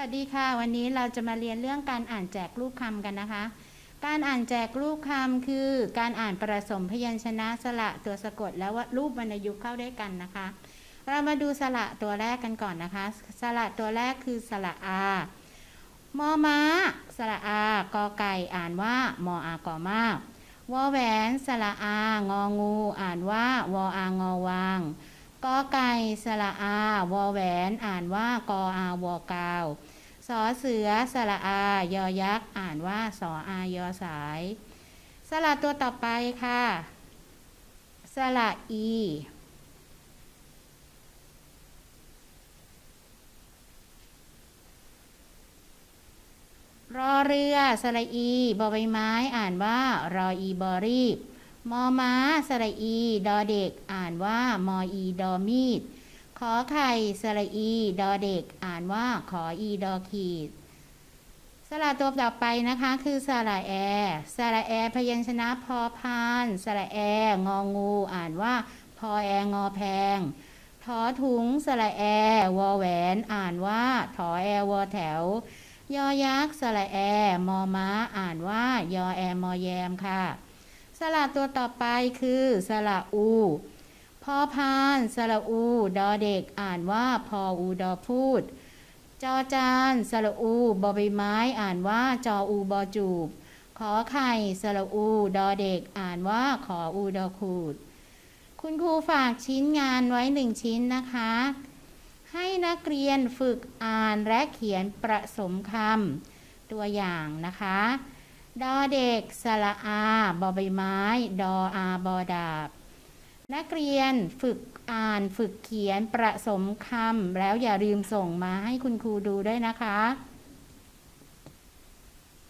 วัสดีค่ะ วันนี้เราจะมาเรียนเรื่องการอ่านแจกรูปคำกันนะคะ การอ่านแจกรูปคำคือ การอ่านประสมพยัญชนะสระตัวสะกดแล้วว่ารูปวรรณยุกต์เข้าด้วยกันนะคะ เรามาดูสระตัวแรกกันก่อนนะคะ สระตัวแรกคือสระอามอม้า สระอากอไก่อ่านว่ามออากอมากวอแหวน สระอางองู อ่านว่าวออางอวาง กอไก่สระอา วอแหวน อ่านว่ากออาวอกาวสอเสือสระอา ยอยักษ์ อ่านว่าสออายอสาย สระตัวต่อไปค่ะ สระอี รอเรือ สระอี บอใบไม้ อ่านว่ารออีบอรีบ มอม้าสระอี ดอเด็ก อ่านว่ามออีดอมีด ขอไข่สระอี ดอเด็ก อ่านว่าขออีดอขีด สระตัวต่อไปนะคะคือสระแอ สระแอพยัญชนะพอพาน สระแอ งองู อ่านว่าพอแองอแพงทอถุงสระแอ วอแหวน อ่านว่าถอแอวอแถว ยอยักษ์สระแอ มอม้า อ่านว่ายอแอมอแยมค่ะ สระตัวต่อไปคือสระอูพอพานสระอู ดอเด็กอ่านว่าพออูดอพูด จอจานสระอูบอใบไม้อ่านว่าจออูบอจูบ ขอไข่สระอู ดอเด็กอ่านว่าขออูดอขูด คุณครูฝากชิ้นงานไว้หนึ่งชิ้นนะคะ ให้นักเรียนฝึกอ่านและเขียนประสมคำตัวอย่างนะคะ ดอเด็กสระอาบอใบไม้ ดออาบอดาบ นักเรียนฝึกอ่านฝึกเขียนประสมคำแล้วอย่าลืมส่งมาให้คุณครูดูด้วยนะคะ